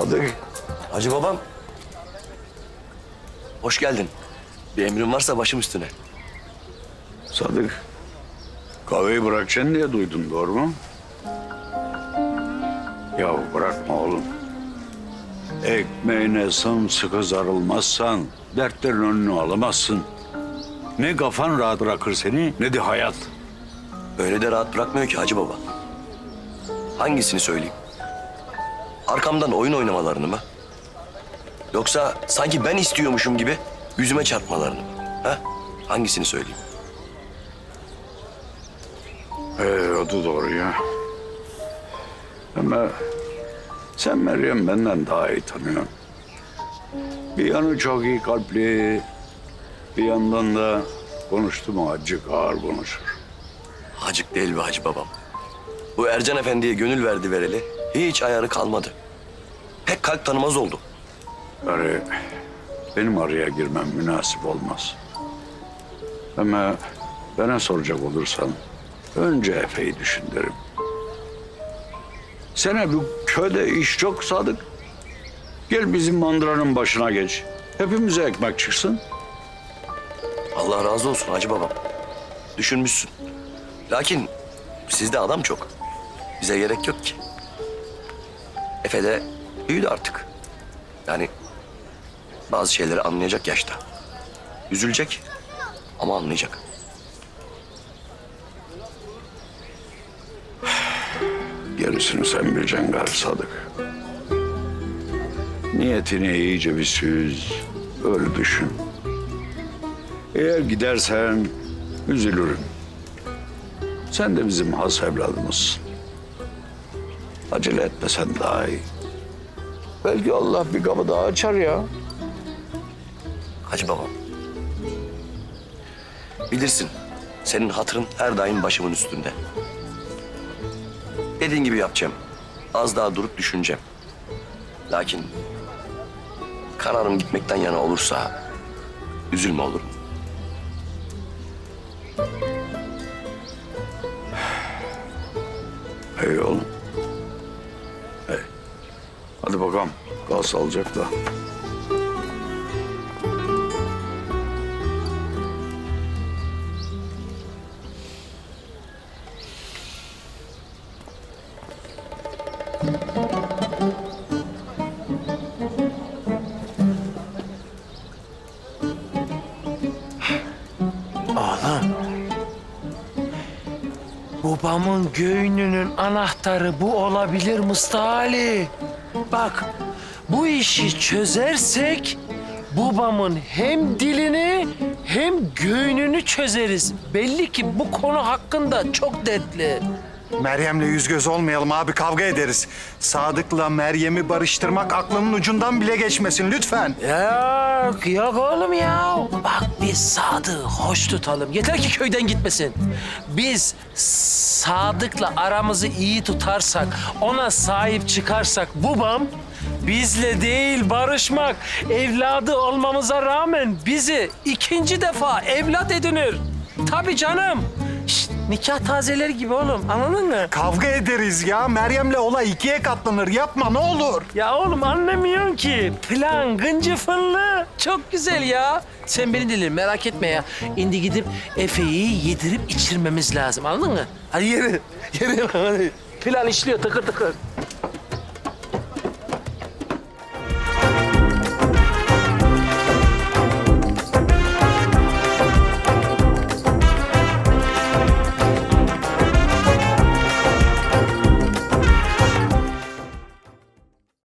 Sadık. Hacı babam. Hoş geldin. Bir emrin varsa başım üstüne. Sadık. Kahveyi bırakacaksın diye duydum doğru mu? Ya bırakma oğlum. Ekmeğine sımsıkı sarılmazsan dertlerin önünü alamazsın. Ne kafan rahat bırakır seni ne de hayat. Öyle de rahat bırakmıyor ki Hacı baba. Hangisini söyleyeyim? Arkamdan oyun oynamalarını mı? Yoksa sanki ben istiyormuşum gibi yüzüme çarpmalarını mı? Ha? Hangisini söyleyeyim? Ee, o da doğru ya. Ama sen Meryem benden daha iyi tanıyorsun. Bir yanı çok iyi kalpli, bir yandan da konuştu mu acık ağır konuşur. Hacık değil be Hacı babam. Bu Ercan Efendi'ye gönül verdi vereli. Hiç ayarı kalmadı. Pek kalp tanımaz oldu. Yani benim araya girmem münasip olmaz. Ama bana soracak olursan önce Efe'yi düşün derim. Sana bu köyde iş çok Sadık. Gel bizim mandıranın başına geç. Hepimize ekmek çıksın. Allah razı olsun Hacı babam. Düşünmüşsün. Lakin sizde adam çok. Bize gerek yok ki. Efe de büyüdü artık. Yani bazı şeyleri anlayacak yaşta. Üzülecek ama anlayacak. Gerisini sen bileceksin gari Sadık. Niyetini iyice bir süz, öyle düşün. Eğer gidersen üzülürüm. Sen de bizim has evladımızsın. Acele etmesen daha iyi. Belki Allah bir kapı daha açar ya. Hacı babam. Bilirsin senin hatırın her daim başımın üstünde. Dediğin gibi yapacağım. Az daha durup düşüneceğim. Lakin kararım gitmekten yana olursa üzülme olur mu? Hey oğlum. Hadi bakalım. Kal sağlıcakla. Oğlum. Babamın göğününün anahtarı bu olabilir Mustafa Ali. Bak bu işi çözersek babamın hem dilini hem göğününü çözeriz. Belli ki bu konu hakkında çok dertli. Meryem'le yüz göz olmayalım abi kavga ederiz. Sadık'la Meryem'i barıştırmak aklının ucundan bile geçmesin lütfen. Yok, yok oğlum ya. Bak biz Sadık'ı hoş tutalım. Yeter ki köyden gitmesin. Biz Sadık'la aramızı iyi tutarsak, ona sahip çıkarsak babam bizle değil barışmak, evladı olmamıza rağmen bizi ikinci defa evlat edinir. Tabii canım. Nikah tazeleri gibi oğlum anladın mı? Kavga ederiz ya. Meryem'le olay ikiye katlanır. Yapma ne olur. Ya oğlum anlamıyorsun ki. Plan gıncıfınlı. Çok güzel ya. Sen beni dinle merak etme ya. Şimdi gidip Efe'yi yedirip içirmemiz lazım anladın mı? Hadi yürü. Yürü. Plan işliyor tıkır tıkır.